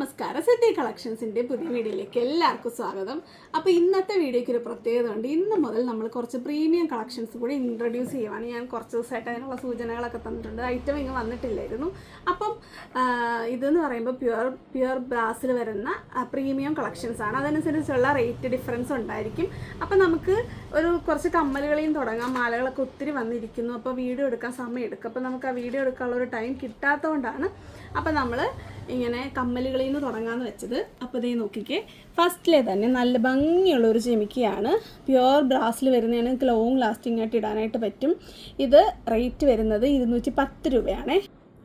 നമസ്കാരം. സിദ്ധി കളക്ഷൻസിന്റെ പുതിയ വീഡിയോയിലേക്ക് എല്ലാവർക്കും സ്വാഗതം. അപ്പോൾ ഇന്നത്തെ വീഡിയോയ്ക്ക് ഒരു പ്രത്യേകത ഉണ്ട്. ഇന്ന് മുതൽ നമ്മൾ കുറച്ച് പ്രീമിയം കളക്ഷൻസ് കൂടി ഇൻട്രൊഡ്യൂസ് ചെയ്യുവാണ്. ഞാൻ കുറച്ച് ദിവസമായിട്ട് അതിനുള്ള സൂചനകളൊക്കെ തന്നിട്ടുണ്ട്. ഐറ്റം ഇങ്ങ് വന്നിട്ടില്ലായിരുന്നു. അപ്പം ഇതെന്ന് പറയുമ്പോൾ പ്യുവർ പ്യുവർ ബ്രാസിൽ വരുന്ന പ്രീമിയം കളക്ഷൻസ് ആണ്. അതനുസരിച്ചുള്ള റേറ്റ് ഡിഫറൻസ് ഉണ്ടായിരിക്കും. അപ്പം നമുക്ക് ഒരു കുറച്ച് കമ്മലുകളെയും തുടങ്ങാം. മാലകളൊക്കെ ഒത്തിരി വന്നിരിക്കുന്നു. അപ്പോൾ വീഡിയോ എടുക്കാൻ സമയം എടുക്കും. അപ്പോൾ നമുക്ക് ആ വീഡിയോ എടുക്കാനുള്ള ഒരു ടൈം കിട്ടാത്തതുകൊണ്ടാണ്. അപ്പോൾ നമ്മൾ ഇങ്ങനെ കമ്മലുകളിൽ നിന്ന് തുടങ്ങാമെന്ന് വെച്ചത്. അപ്പോൾ ഇതേ നോക്കിക്കേ. ഫസ്റ്റിലെ തന്നെ നല്ല ഭംഗിയുള്ള ഒരു ചെമിക്കയാണ് പ്യുവർ ബ്രാസിൽ വരുന്നതാണ്. ലോങ് ലാസ്റ്റിംഗ് ആയിട്ട് ഇടാനായിട്ട് പറ്റും. ഇത് റേറ്റ് വരുന്നത് ഇരുന്നൂറ്റി പത്ത് രൂപയാണേ.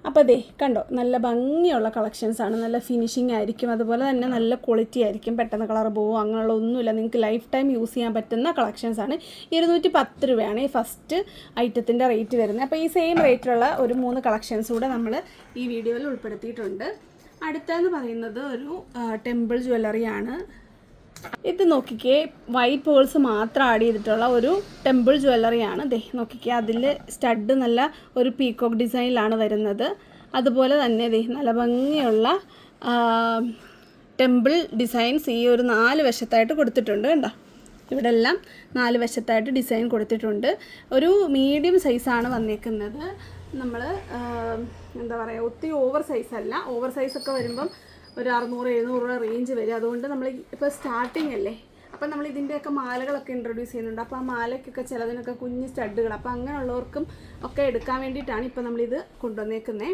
അപ്പോൾ അതെ കണ്ടോ? നല്ല ഭംഗിയുള്ള കളക്ഷൻസ് ആണ്. നല്ല ഫിനിഷിംഗ് ആയിരിക്കും. അതുപോലെ തന്നെ നല്ല ക്വാളിറ്റി ആയിരിക്കും. പെട്ടെന്ന് കളർ പോകും അങ്ങനെയുള്ള ഒന്നുമില്ല. നിങ്ങൾക്ക് ലൈഫ് ടൈം യൂസ് ചെയ്യാൻ പറ്റുന്ന കളക്ഷൻസ് ആണ്. ഇരുന്നൂറ്റി പത്ത് രൂപയാണ് ഈ ഫസ്റ്റ് ഐറ്റത്തിന്റെ റേറ്റ് വരുന്നത്. അപ്പോൾ ഈ സെയിം റേറ്റിലുള്ള ഒരു മൂന്ന് കളക്ഷൻസ് കൂടെ നമ്മൾ ഈ വീഡിയോയിൽ ഉൾപ്പെടുത്തിയിട്ടുണ്ട്. അടുത്തതെന്ന് പറയുന്നത് ഒരു ടെമ്പിൾ ജ്വല്ലറിയാണ് ഇത് നോക്കിക്കേ വൈറ്റ് പേൾസ് മാത്രം ആഡ് ചെയ്തിട്ടുള്ള ഒരു ടെമ്പിൾ ജ്വല്ലറിയാണ് ദേ നോക്കിക്കേ അതിൽ സ്റ്റഡ് നല്ല ഒരു പീക്കോക്ക് ഡിസൈനിലാണ് വരുന്നത്. അതുപോലെ തന്നെ ദേ നല്ല ഭംഗിയുള്ള ടെമ്പിൾ ഡിസൈൻസ് ഈ ഒരു നാല് വശത്തായിട്ട് കൊടുത്തിട്ടുണ്ട് കണ്ടോ? ഇവിടെ എല്ലാം നാല് വശത്തായിട്ട് ഡിസൈൻ കൊടുത്തിട്ടുണ്ട്. ഒരു മീഡിയം സൈസാണ് വന്നേക്കുന്നത്. നമ്മൾ എന്താ പറയുക ഒത്തിരി ഓവർ സൈസ് അല്ല. ഓവർ സൈസൊക്കെ വരുമ്പം ഒരു അറുന്നൂറ് എഴുന്നൂറ് രൂപ റേഞ്ച് വരും. അതുകൊണ്ട് നമ്മൾ ഇപ്പോൾ സ്റ്റാർട്ടിങ് അല്ലേ? അപ്പം നമ്മൾ ഇതിന്റെയൊക്കെ മാലകളൊക്കെ ഇൻട്രൊഡ്യൂസ് ചെയ്യുന്നുണ്ട്. അപ്പോൾ ആ മാലയ്ക്കൊക്കെ ചിലതിനൊക്കെ കുഞ്ഞ് സ്റ്റഡുകൾ അപ്പോൾ അങ്ങനെയുള്ളവർക്കും ഒക്കെ എടുക്കാൻ വേണ്ടിയിട്ടാണ് ഇപ്പോൾ നമ്മളിത് കൊണ്ടുവന്നേക്കുന്നത്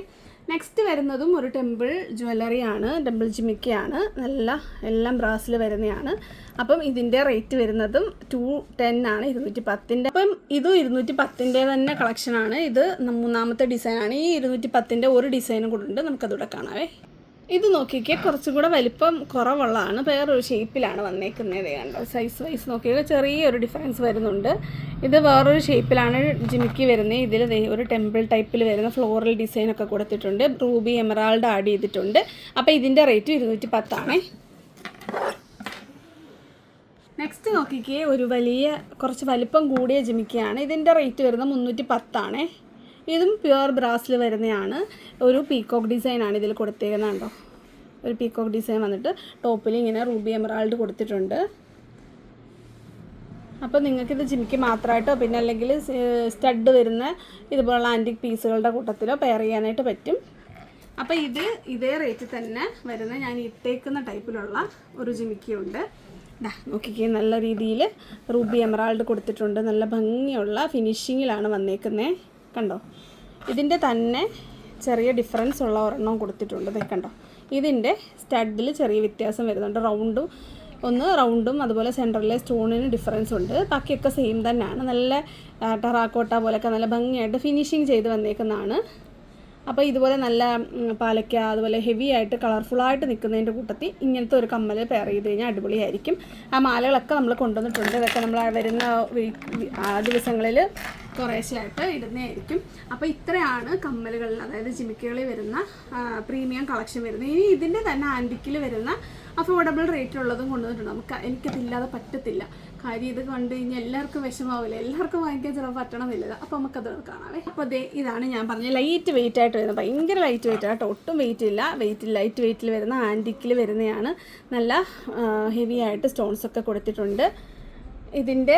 നെക്സ്റ്റ് വരുന്നതും ഒരു ടെമ്പിൾ ജ്വല്ലറിയാണ് ടെമ്പിൾ ജിമിക്കയാണ്. നല്ല എല്ലാം ബ്രാസിൽ വരുന്നതാണ് അപ്പം ഇതിന്റെ റേറ്റ് വരുന്നതും ടു ടെൻ ആണ് ഇരുന്നൂറ്റി പത്തിന്റെ അപ്പം ഇതും ഇരുന്നൂറ്റി പത്തിന്റെ തന്നെ കളക്ഷനാണ് ഇത് മൂന്നാമത്തെ ഡിസൈനാണ് ഈ ഇരുന്നൂറ്റി പത്തിന്റെ ഒരു ഡിസൈനും കൂടെ ഉണ്ട്. നമുക്കതിവിടെ കാണാവേ. ഇത് നോക്കിക്കേ കുറച്ചും കൂടെ വലിപ്പം കുറവുള്ളതാണ്. വേറൊരു ഷേപ്പിലാണ് വന്നേക്കുന്നത് കണ്ടോ? സൈസ് വൈസ് നോക്കിയാൽ ചെറിയൊരു ഡിഫറൻസ് വരുന്നുണ്ട്. ഇത് വേറൊരു ഷേപ്പിലാണ് ജിമിക്ക് വരുന്നത്. ഇതിൽ ഒരു ടെമ്പിൾ ടൈപ്പിൽ വരുന്ന ഫ്ലോറൽ ഡിസൈൻ ഒക്കെ കൊടുത്തിട്ടുണ്ട്. റൂബി എമറാൾഡ് ആഡ് ചെയ്തിട്ടുണ്ട്. അപ്പോൾ ഇതിന്റെ റേറ്റ് ഇരുന്നൂറ്റി പത്താണേ നെക്സ്റ്റ് നോക്കിക്കേ ഒരു വലിയ കുറച്ച് വലിപ്പം കൂടിയ ജിമിക്കയാണ് ഇതിന്റെ റേറ്റ് വരുന്നത് മുന്നൂറ്റി പത്താണേ ഇതും പ്യുവർ ബ്രാസിൽ വരുന്നതാണ്. ഒരു പീക്കോക്ക് ഡിസൈനാണ് ഇതിൽ കൊടുത്തേക്കുന്നത് കണ്ടോ? ഒരു പീക്കോക്ക് ഡിസൈൻ വന്നിട്ട് ടോപ്പിൽ ഇങ്ങനെ റൂബി എമറാൾഡ് കൊടുത്തിട്ടുണ്ട്. അപ്പോൾ നിങ്ങൾക്കിത് ജിമിക്ക് മാത്രമായിട്ടോ പിന്നെ അല്ലെങ്കിൽ സ്റ്റഡ് വരുന്ന ഇതുപോലുള്ള ആന്റിക് പീസുകളുടെ കൂട്ടത്തിലോ പെയർ ചെയ്യാനായിട്ട് പറ്റും. അപ്പോൾ ഇത് ഇതേ റേറ്റ് തന്നെ വരുന്ന ഞാൻ ഇട്ടേക്കുന്ന ടൈപ്പിലുള്ള ഒരു ജിമിക്കുണ്ട് നോക്കിക്കേ നല്ല രീതിയിൽ റൂബി എമറാൾഡ് കൊടുത്തിട്ടുണ്ട്. നല്ല ഭംഗിയുള്ള ഫിനിഷിങ്ങിലാണ് വന്നേക്കുന്നത് കണ്ടോ? ഇതിന്റെ തന്നെ ചെറിയ ഡിഫറൻസ് ഉള്ള ഒരെണ്ണം കൊടുത്തിട്ടുണ്ട്. ദേ കണ്ടോ? ഇതിന്റെ സ്റ്റഡിൽ ചെറിയ വ്യത്യാസം വരുന്നുണ്ട്. റൗണ്ടും ഒന്ന് റൗണ്ടും അതുപോലെ സെന്ററിലെ സ്റ്റോണിന് ഡിഫറൻസ് ഉണ്ട്. ബാക്കിയൊക്കെ സെയിം തന്നെയാണ്. നല്ല ടെറാക്കോട്ട പോലെയൊക്കെ നല്ല ഭംഗിയായിട്ട് ഫിനിഷിങ് ചെയ്ത് വന്നേക്കുന്നതാണ്. അപ്പോൾ ഇതുപോലെ നല്ല പാലക്ക അതുപോലെ ഹെവി ആയിട്ട് കളർഫുള്ളായിട്ട് നിൽക്കുന്നതിന്റെ കൂട്ടത്തിൽ ഇങ്ങനത്തെ ഒരു കമ്മൽ പെയർ ചെയ്ത് കഴിഞ്ഞാൽ അടിപൊളിയായിരിക്കും. ആ മാലകളൊക്കെ നമ്മൾ കൊണ്ടുവന്നിട്ടുണ്ട്. ഇതൊക്കെ നമ്മൾ വരുന്ന ദിവസങ്ങളിൽ കുറേശ്ശെയായിട്ട് ഇടുന്നതായിരിക്കും. അപ്പോൾ ഇത്രയാണ് കമ്മലുകളിൽ അതായത് ജിമിക്കുകളിൽ വരുന്ന പ്രീമിയം കളക്ഷൻ വരുന്നത്. ഇനി ഇതിന്റെ തന്നെ ആന്റിക്കിൽ വരുന്ന അഫോർഡബിൾ റേറ്റ് ഉള്ളതും കൊണ്ടുവന്നിട്ടുണ്ട്. നമുക്ക് എനിക്കതില്ലാതെ പറ്റത്തില്ല. കാര്യം ഇത് കണ്ടു കഴിഞ്ഞാൽ എല്ലാവർക്കും വിഷമാവില്ല എല്ലാവർക്കും വാങ്ങിക്കാൻ ചിലപ്പോൾ പറ്റണമെന്നില്ല അപ്പോൾ നമുക്കത് കാണാവേ. അപ്പോൾ ദേ ഇതാണ് ഞാൻ പറഞ്ഞ ലൈറ്റ് വെയിറ്റ് ആയിട്ട് വരുന്നത്. ഭയങ്കര ലൈറ്റ് വെയിറ്റ് ആയിട്ട് ഒട്ടും വെയിറ്റ് ഇല്ല. വെയിറ്റ് ലൈറ്റ് വെയിറ്റിൽ വരുന്ന ആന്റിക്കിൽ വരുന്നതാണ് നല്ല ഹെവി ആയിട്ട് സ്റ്റോൺസ് ഒക്കെ കൊടുത്തിട്ടുണ്ട്. ഇതിന്റെ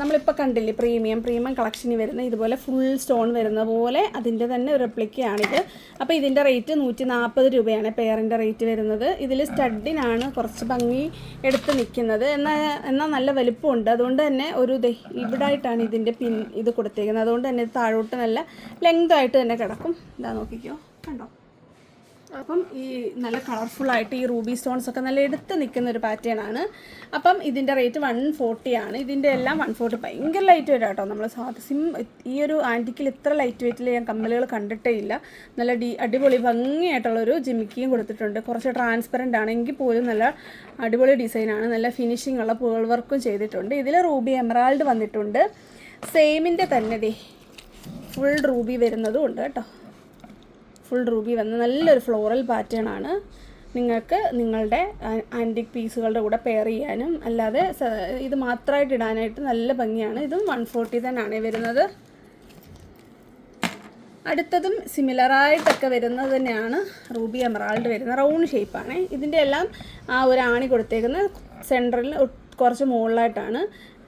നമ്മളിപ്പോൾ കണ്ടില്ലേ പ്രീമിയം പ്രീമിയം കളക്ഷനിൽ വരുന്ന ഇതുപോലെ ഫുൾ സ്റ്റോൺ വരുന്ന പോലെ അതിന്റെ തന്നെ ഒരു റെപ്ലിക്കയാണിത് അപ്പോൾ ഇതിന്റെ റേറ്റ് നൂറ്റി നാൽപ്പത് രൂപയാണ് പെയറിന്റെ റേറ്റ് വരുന്നത്. ഇതിൽ സ്റ്റഡിനാണ് കുറച്ച് ഭംഗി എടുത്ത് നിൽക്കുന്നത് എന്നാൽ എന്നാൽ നല്ല വലിപ്പമുണ്ട്. അതുകൊണ്ട് തന്നെ ഒരു ഇവിടായിട്ടാണ് ഇതിന്റെ പിൻ ഇത് കൊടുത്തേക്കുന്നത്. അതുകൊണ്ട് തന്നെ താഴോട്ട് നല്ല ലെങ്ത് ആയിട്ട് തന്നെ കിടക്കും. ഇതാ നോക്കിക്കോ. കണ്ടോ? അപ്പം ഈ നല്ല കളർഫുൾ ആയിട്ട് ഈ റൂബി സ്റ്റോൺസ് ഒക്കെ നല്ല എടുത്ത് നിൽക്കുന്ന ഒരു പാറ്റേൺ ആണ്. അപ്പം ഇതിന്റെ റേറ്റ് വൺ ഫോർട്ടി ആണ്. ഇതിന്റെ എല്ലാം വൺ ഫോർട്ടി ഭയങ്കര ലൈറ്റ് വെയിറ്റ് കേട്ടോ. നമ്മൾ സാധാ സിം ഈ ഒരു ആന്റിക്കിൽ ഇത്ര ലൈറ്റ് വെയിറ്റിൽ ഞാൻ കമ്മലുകൾ കണ്ടിട്ടേ ഇല്ല. നല്ല ഡി അടിപൊളി ഭംഗിയായിട്ടുള്ളൊരു ജിമിക്കിയും കൊടുത്തിട്ടുണ്ട്. കുറച്ച് ട്രാൻസ്പെറന്റ് ആണെങ്കിൽ പോലും നല്ല അടിപൊളി ഡിസൈനാണ് നല്ല ഫിനിഷിംഗ് ഉള്ള പേൾ വർക്കും ചെയ്തിട്ടുണ്ട്. ഇതിൽ റൂബി എമറാൾഡ് വന്നിട്ടുണ്ട്. സെയിമിന്റെ തന്നെ ഫുൾ റൂബി വരുന്നതും ഉണ്ട് കേട്ടോ. ഫുൾ റൂബി വന്ന നല്ലൊരു ഫ്ലോറൽ പാറ്റേൺ ആണ്. നിങ്ങൾക്ക് നിങ്ങളുടെ ആന്റിക് പീസുകളുടെ കൂടെ പെയർ ചെയ്യാനും അല്ലാതെ ഇത് മാത്രമായിട്ട് ഇടാനായിട്ട് നല്ല ഭംഗിയാണ്. ഇതും വൺ ഫോർട്ടി തന്നെയാണ് വരുന്നത്. അടുത്തതും സിമിലറായിട്ടൊക്കെ വരുന്നത് തന്നെയാണ് റൂബി എമറാൾഡ് വരുന്ന റൗണ്ട് ഷേപ്പാണ് ഇതിന്റെ എല്ലാം ആ ഒരു ആണി കൊടുത്തേക്കുന്ന സെന്ററിൽ കുറച്ച് മുകളിലായിട്ടാണ്.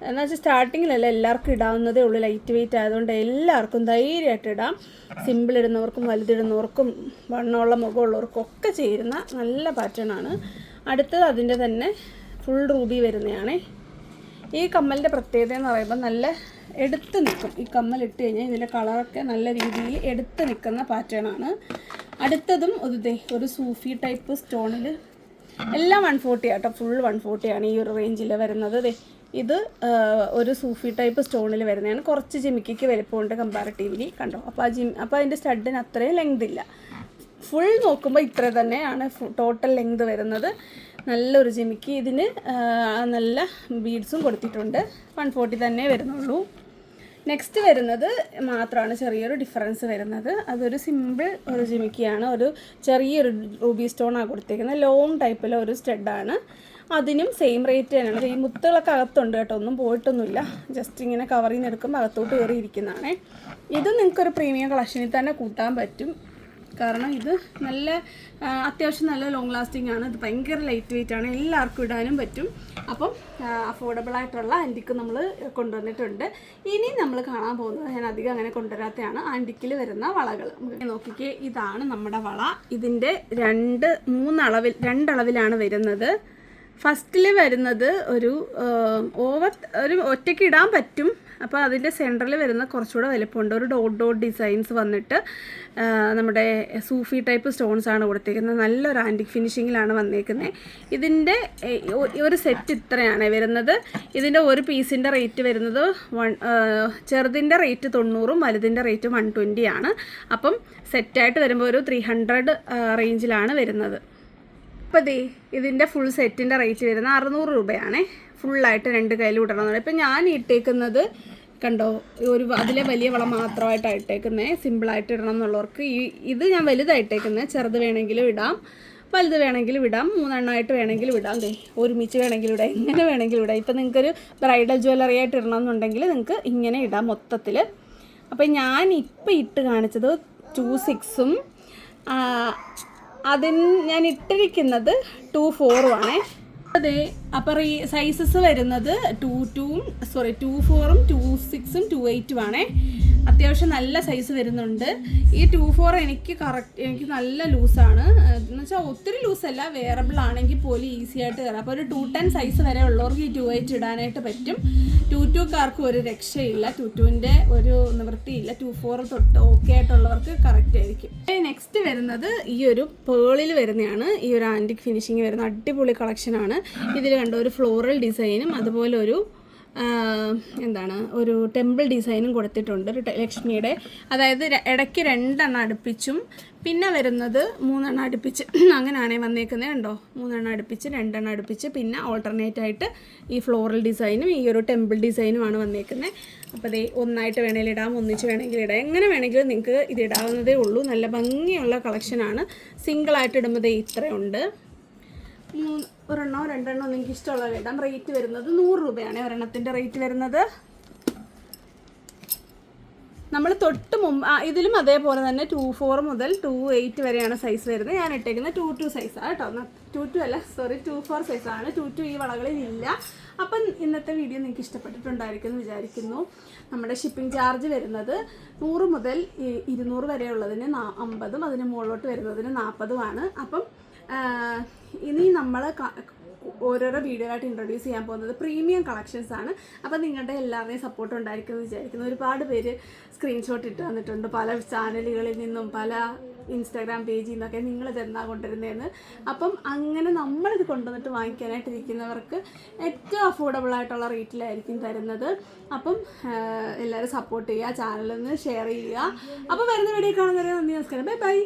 എന്ന് വെച്ചാൽ സ്റ്റാർട്ടിങ്ങിലല്ല എല്ലാവർക്കും ഇടാവുന്നതേ ഉള്ളൂ ലൈറ്റ് വെയിറ്റ് ആയതുകൊണ്ട് എല്ലാവർക്കും ധൈര്യമായിട്ട് ഇടാം. സിമ്പിൾ ഇടുന്നവർക്കും വലുതിടുന്നവർക്കും വണ്ണമുള്ള മുഖമുള്ളവർക്കും ഒക്കെ ചേരുന്ന നല്ല പാറ്റേണാണ് അടുത്തത് അതിന്റെ തന്നെ ഫുൾ റൂബി വരുന്നതാണേ ഈ കമ്മലിന്റെ പ്രത്യേകത എന്ന് പറയുമ്പോൾ നല്ല എടുത്ത് നിൽക്കും. ഈ കമ്മൽ ഇട്ട് കഴിഞ്ഞാൽ ഇതിന്റെ കളറൊക്കെ നല്ല രീതിയിൽ എടുത്ത് നിൽക്കുന്ന പാറ്റേണാണ് അടുത്തതും ഒരു ഒരു സൂഫി ടൈപ്പ് സ്റ്റോണിൽ എല്ലാം വൺ ഫോർട്ടി ആട്ടോ ഫുൾ വൺ ഫോർട്ടിയാണ് ഈ ഒരു റേഞ്ചിൽ വരുന്നത് ദേ. ഇത് ഒരു സൂഫി ടൈപ്പ് സ്റ്റോണിൽ വരുന്നതാണ്. കുറച്ച് ജിമിക്കിക്ക് വലിപ്പമുണ്ട് കമ്പാരിറ്റീവ്ലി കണ്ടോ? അപ്പോൾ ആ ജിം അപ്പോൾ അതിന്റെ സ്റ്റഡിന് അത്രയും ലെങ്ത് ഇല്ല. ഫുൾ നോക്കുമ്പോൾ ഇത്ര തന്നെയാണ് ടോട്ടൽ ലെങ്ത് വരുന്നത്. നല്ലൊരു ജിമിക്ക് ഇതിന് നല്ല ബീഡ്സും കൊടുത്തിട്ടുണ്ട്. വൺ ഫോർട്ടി തന്നെ വരുന്നുള്ളൂ. നെക്സ്റ്റ് വരുന്നത് മാത്രമാണ് ചെറിയൊരു ഡിഫറൻസ് വരുന്നത്. അതൊരു സിമ്പിൾ ഒരു ജിമിക്കിയാണ്. ഒരു ചെറിയൊരു റൂബി സ്റ്റോണാണ് കൊടുത്തേക്കുന്നത്. ലോങ് ടൈപ്പിലെ ഒരു സ്റ്റഡാണ് അതിനും സെയിം റേറ്റ് തന്നെയാണ്. ഈ മുത്തുകളൊക്കെ അകത്തുണ്ട് കേട്ടോ. ഒന്നും പോയിട്ടൊന്നുമില്ല. ജസ്റ്റ് ഇങ്ങനെ കവറിൽ നിന്ന് എടുക്കുമ്പോൾ അകത്തോട്ട് കയറിയിരിക്കുന്നതാണ് ഇതും ഇത് നിങ്ങൾക്കൊരു പ്രീമിയം കളക്ഷനിൽ തന്നെ കൂട്ടാൻ പറ്റും. കാരണം ഇത് നല്ല അത്യാവശ്യം നല്ല ലോങ് ലാസ്റ്റിംഗ് ആണ്. ഇത് ഭയങ്കര ലൈറ്റ് വെയിറ്റ് ആണ്. എല്ലാവർക്കും ഇടാനും പറ്റും. അപ്പം അഫോർഡബിൾ ആയിട്ടുള്ള ആന്റിക്ക് നമ്മൾ കൊണ്ടുവന്നിട്ടുണ്ട്. ഇനി നമ്മൾ കാണാൻ പോകുന്നത് ഞാൻ അധികം അങ്ങനെ കൊണ്ടുവരാത്തതാണ് ആന്റിക്കിൽ വരുന്ന വളകൾ നോക്കിക്കേ ഇതാണ് നമ്മുടെ വള. ഇതിന്റെ രണ്ട് മൂന്നളവിൽ രണ്ടളവിലാണ് വരുന്നത്. ഫസ്റ്റിൽ വരുന്നത് ഒരു ഓവർ ഒരു ഒറ്റയ്ക്ക് ഇടാൻ പറ്റും. അപ്പോൾ അതിന്റെ സെന്ററിൽ വരുന്ന കുറച്ചുകൂടെ വലിപ്പമുണ്ട്. ഒരു ഡോട്ട് ഡോട്ട് ഡിസൈൻസ് വന്നിട്ട് നമ്മുടെ സൂഫി ടൈപ്പ് സ്റ്റോൺസ് ആണ് കൊടുത്തേക്കുന്നത്. നല്ലൊരു ആന്റിക് ഫിനിഷിങ്ങിലാണ് വന്നേക്കുന്നത് ഇതിന്റെ ഒരു സെറ്റ് ഇത്രയാണ് വരുന്നത്. ഇതിന്റെ ഒരു പീസിന്റെ റേറ്റ് വരുന്നത് വൺ ചെറുതിന്റെ റേറ്റ് തൊണ്ണൂറും വലുതിന്റെ റേറ്റ് വൺ ട്വന്റി ആണ് അപ്പം സെറ്റായിട്ട് വരുമ്പോൾ ഒരു ത്രീ ഹൺഡ്രഡ് റേഞ്ചിലാണ് വരുന്നത്. അപ്പോൾ ദേ ഇതിന്റെ ഫുൾ സെറ്റിന്റെ റേറ്റ് വരുന്ന അറുന്നൂറ് രൂപയാണ്. ഫുള്ളായിട്ട് രണ്ട് കയ്യിൽ ഇടണമെന്നുള്ളത് ഇപ്പം ഞാൻ ഇട്ടേക്കുന്നത് കണ്ടോ ഒരു അതിലെ വലിയ വളം മാത്രമായിട്ടാണ് ഇട്ടേക്കുന്നത് സിമ്പിളായിട്ട് ഇടണം എന്നുള്ളവർക്ക് ഈ ഇത് ഞാൻ വലുതായിട്ടേക്കുന്നത് ചെറുത് വേണമെങ്കിലും ഇടാം വലുത് വേണമെങ്കിലും ഇടാം മൂന്നെണ്ണമായിട്ട് വേണമെങ്കിലും ഇടാം ദേ. ഒരുമിച്ച് വേണമെങ്കിലും ഇടാം എങ്ങനെ വേണമെങ്കിലും ഇടാം. ഇപ്പം നിങ്ങൾക്കൊരു ബ്രൈഡൽ ജ്വല്ലറി ആയിട്ട് ഇടണം എന്നുണ്ടെങ്കിൽ നിങ്ങൾക്ക് ഇങ്ങനെ ഇടാം മൊത്തത്തിൽ അപ്പം ഞാൻ ഇപ്പം ഇട്ട് കാണിച്ചത് ടു സിക്സും അതിന് ഞാൻ ഇട്ടിരിക്കുന്നത് ടു ഫോറും ആണേ. അതെ അപ്പോൾ ഈ സൈസസ് വരുന്നത് ടു ടൂവും സോറി ടു ഫോറും ടു സിക്സും ടു എയ്റ്റും ആണേ. അത്യാവശ്യം നല്ല സൈസ് വരുന്നുണ്ട്. ഈ ടു ഫോർ എനിക്ക് കറക്റ്റ് എനിക്ക് നല്ല ലൂസാണ് എന്ന് വെച്ചാൽ ഒത്തിരി ലൂസല്ല വേറബിൾ ആണെങ്കിൽ പോലും ഈസി ആയിട്ട് കയറാം അപ്പോൾ ഒരു ടു ടെൻ സൈസ് വരെ ഉള്ളവർക്ക് ഈ ടു എയ്റ്റ് ഇടാനായിട്ട് പറ്റും. ടു ടുക്കാർക്ക് ഒരു രക്ഷയില്ല. ടു ടുവിന്റെ ഒരു നിവൃത്തിയില്ല. ടു ഫോർ തൊട്ട് ഓക്കെ ആയിട്ടുള്ളവർക്ക് കറക്റ്റ് ആയിരിക്കും. നെക്സ്റ്റ് വരുന്നത് ഈ ഒരു പേളിൽ വരുന്നതാണ് ഈ ഒരു ആന്റിക് ഫിനിഷിങ് വരുന്ന അടിപൊളി കളക്ഷനാണ് ഇതിൽ കണ്ട ഒരു ഫ്ലോറൽ ഡിസൈനും അതുപോലെ ഒരു എന്താണ് ഒരു ടെമ്പിൾ ഡിസൈനും കൊടുത്തിട്ടുണ്ട് ലക്ഷ്മിയുടെ. അതായത് ഇടയ്ക്ക് രണ്ടെണ്ണം അടുപ്പിച്ചും പിന്നെ വരുന്നത് മൂന്നെണ്ണം അടുപ്പിച്ച്. അങ്ങനെയാണേ വന്നേക്കുന്നത് കണ്ടോ? മൂന്നെണ്ണം അടുപ്പിച്ച് രണ്ടെണ്ണം അടുപ്പിച്ച് പിന്നെ ഓൾട്ടർനേറ്റ് ആയിട്ട് ഈ ഫ്ലോറൽ ഡിസൈനും ഈ ഒരു ടെമ്പിൾ ഡിസൈനുമാണ് വന്നേക്കുന്നത് അപ്പോൾ ദേ ഒന്നായിട്ട് വേണമെങ്കിൽ ഇടാം ഒന്നിച്ച് വേണമെങ്കിൽ ഇടാം. എങ്ങനെ വേണമെങ്കിലും നിങ്ങൾക്ക് ഇത് ഇടാവുന്നതേ ഉള്ളൂ. നല്ല ഭംഗിയുള്ള കളക്ഷനാണ് സിംഗിളായിട്ട് ഇടുമ്പോൾ ഇത്രയുണ്ട്. മൂന്ന് ഒരെണ്ണോ രണ്ടെണ്ണോ നിങ്ങൾക്ക് ഇഷ്ടമുള്ള ഇടാം. റേറ്റ് വരുന്നത് നൂറ് രൂപയാണ് ഒരെണ്ണത്തിന്റെ റേറ്റ് വരുന്നത്. നമ്മൾ തൊട്ട് മുമ്പ് ഇതിലും അതേപോലെ തന്നെ ടു ഫോർ മുതൽ ടു എയ്റ്റ് വരെയാണ് സൈസ് വരുന്നത്. ഞാൻ ഇട്ടേക്കുന്നത് ടു ടു സൈസാണ് കേട്ടോ. ടു ടു അല്ല സോറി ടു ഫോർ സൈസാണ് ടു ടു ഈ വളകളിൽ ഇല്ല. അപ്പം ഇന്നത്തെ വീഡിയോ നിങ്ങൾക്ക് ഇഷ്ടപ്പെട്ടിട്ടുണ്ടായിരിക്കും എന്ന് വിചാരിക്കുന്നു. നമ്മുടെ ഷിപ്പിംഗ് ചാർജ് വരുന്നത് നൂറ് മുതൽ ഇരുന്നൂറ് വരെയുള്ളതിന് അമ്പതും അതിന് മുകളിലോട്ട് വരുന്നതിന് നാൽപ്പതുമാണ് അപ്പം ഇനി നമ്മൾ ഓരോരോ വീഡിയോയിലായിട്ട് ഇൻട്രൊഡ്യൂസ് ചെയ്യാൻ പോകുന്നത് പ്രീമിയം കളക്ഷൻസ് ആണ്. അപ്പോൾ നിങ്ങളുടെ എല്ലാവരുടെയും സപ്പോർട്ട് ഉണ്ടായിരിക്കും എന്ന് വിചാരിക്കുന്നു. ഒരുപാട് പേര് സ്ക്രീൻഷോട്ട് ഇട്ട് തന്നിട്ടുണ്ട്. പല ചാനലുകളിൽ നിന്നും പല ഇൻസ്റ്റാഗ്രാം പേജിൽ നിന്നൊക്കെ നിങ്ങൾ ഇതെന്നാ കൊണ്ടുവരുന്നതെന്ന്. അപ്പം അങ്ങനെ നമ്മളിത് കൊണ്ടുവന്നിട്ട് വാങ്ങിക്കാനായിട്ട് ഇരിക്കുന്നവർക്ക് ഏറ്റവും അഫോർഡബിൾ ആയിട്ടുള്ള റേറ്റിലായിരിക്കും തരുന്നത്. അപ്പം എല്ലാവരും സപ്പോർട്ട് ചെയ്യുക ചാനലിൽ നിന്ന് ഷെയർ ചെയ്യുക. അപ്പോൾ വരുന്ന വീഡിയോ കാണുന്നവരെ നന്ദി നമസ്കാരം. Bye bye